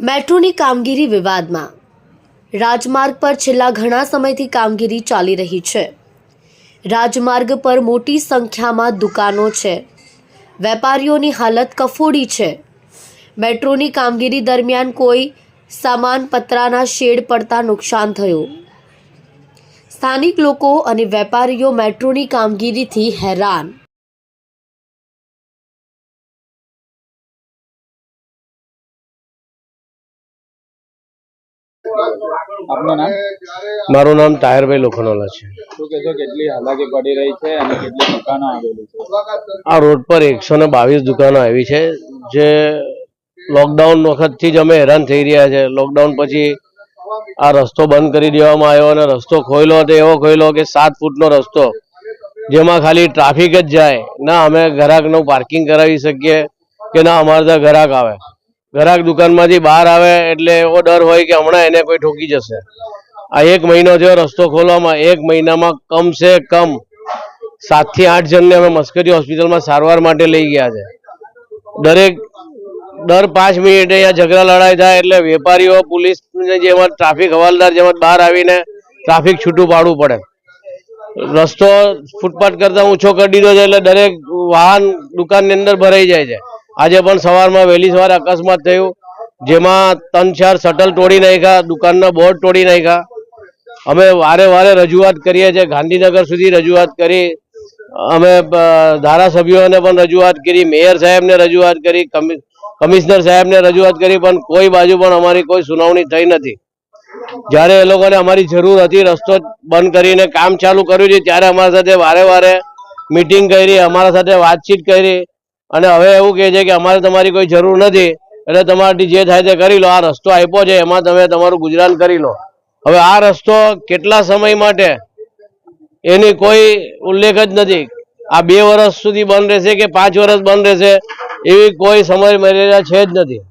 મેટ્રોની કામગીરી વિવાદમાં. રાજમાર્ગ પર છેલ્લા ઘણા સમયથી કામગીરી ચાલી રહી છે. રાજમાર્ગ પર મોટી સંખ્યામાં દુકાનો છે. વેપારીઓની હાલત કફોડી છે. મેટ્રોની કામગીરી દરમિયાન કોઈ સામાન પતરાના શેડ પડતા નુકસાન થયું. સ્થાનિક લોકો અને વેપારીઓ મેટ્રોની કામગીરીથી હેરાન. આપનું નામ? મારું નામ તાયરભાઈ લોખંડવાલા છે. શું કહેશો કેટલી હાલાકી પડી રહી છે અને કેટલી દુકાનો આવેલી છે? આ રોડ પર એકસો ને બાવીસ દુકાનો આવી છે જે લોકડાઉન વખતથી જ અમે હેરાન થઈ રહ્યા છે. લોકડાઉન પછી આ રસ્તો બંધ કરી દેવામાં આવ્યો અને રસ્તો ખોયલો તો એવો ખોયલો કે સાત ફૂટનો રસ્તો જેમાં ખાલી ટ્રાફિક જ જાય. ના અમે ગ્રાહકનું પાર્કિંગ કરાવી શકીએ કે ના અમારે ત્યાં ગ્રાહક આવે. ગ્રાહક દુકાનમાંથી બહાર આવે એટલે એવો ડર હોય કે હમણાં એને કોઈ ઠોકી જશે. આ એક મહિનો થયો રસ્તો ખોલવામાં, એક મહિનામાં કમ સે કમ સાતથી આઠ જણને અમે મસ્કરી હોસ્પિટલમાં સારવાર માટે લઈ ગયા છે. દરેક દર પાંચ મિનિટે અહીંયા ઝઘડા લડાઈ થાય એટલે વેપારીઓ પોલીસ જેમાં ટ્રાફિક હવાલદાર જેમાં બહાર આવીને ટ્રાફિક છૂટું પાડવું પડે. રસ્તો ફૂટપાથ કરતા ઊંચો કરી દીધો છે એટલે દરેક વાહન દુકાનની અંદર ભરાઈ જાય છે. આજે પણ સવારમાં વહેલી સવારે અકસ્માત થયું, જેમાં ત્રણ ચાર શટલ તોડી નાખ્યા, દુકાનના બોર્ડ તોડી નાખ્યા. અમે વારે વારે રજૂઆત કરીએ છીએ, ગાંધીનગર સુધી રજૂઆત કરી. અમે ધારાસભ્યોને પણ રજૂઆત કરી, મેયર સાહેબને રજૂઆત કરી કમિશનર સાહેબને રજૂઆત કરી, પણ કોઈ બાજુ પણ અમારી કોઈ સુનાવણી થઈ નથી. જ્યારે એ લોકોને અમારી જરૂર હતી, રસ્તો બંધ કરીને કામ ચાલુ કર્યું છે, ત્યારે અમારા સાથે વારે વારે મીટિંગ કરી, અમારા સાથે વાતચીત કરી. અને હવે એવું કહે છે કે અમારે તમારી કોઈ જરૂર નથી, એટલે તમારાથી જે થાય તે કરી લો. આ રસ્તો આપ્યો છે, એમાં તમે તમારું ગુજરાન કરી લો. હવે આ રસ્તો કેટલા સમય માટે? એની કોઈ ઉલ્લેખ જ નથી. આ બે વર્ષ સુધી બંધ રહેશે કે પાંચ વર્ષ બંધ રહેશે, એવી કોઈ સમય મર્યાદા છે જ નથી.